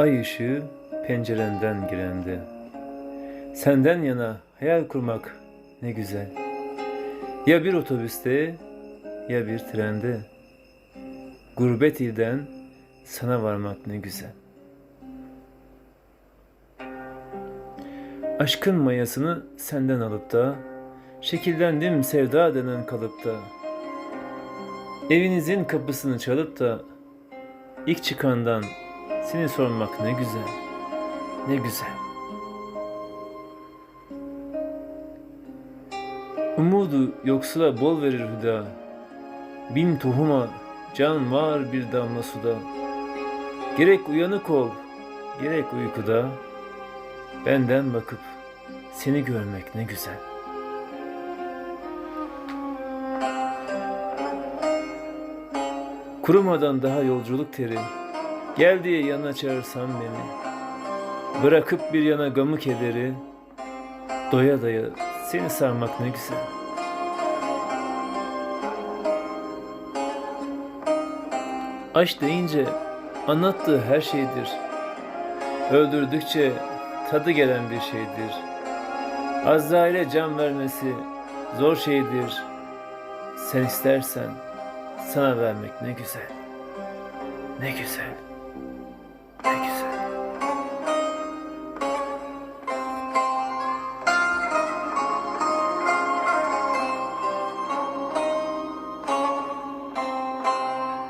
Ay ışığı pencerenden girende. Senden yana hayal kurmak ne güzel. Ya bir otobüste ya bir trende. Gurbet ilden sana varmak ne güzel. Aşkın mayasını senden alıp da şekillendim sevda denen kalıpta. Evinizin kapısını çalıp da ilk çıkandan seni sormak ne güzel. Ne güzel. Umudu yoksula bol verir hüda. Bin tohuma can var bir damla suda. Gerek uyanık ol, gerek uykuda. Benden bakıp seni görmek ne güzel. Kurumadan daha yolculuk teri. Gel diye yanına çağırsan beni. Bırakıp bir yana gamı kederi. Doya doya seni sarmak ne güzel. Aşk deyince anlattığı her şeydir. Öldürdükçe tadı gelen bir şeydir. Azrail'e can vermesi zor şeydir. Sen istersen sana vermek ne güzel. Ne güzel. Thank you, sir.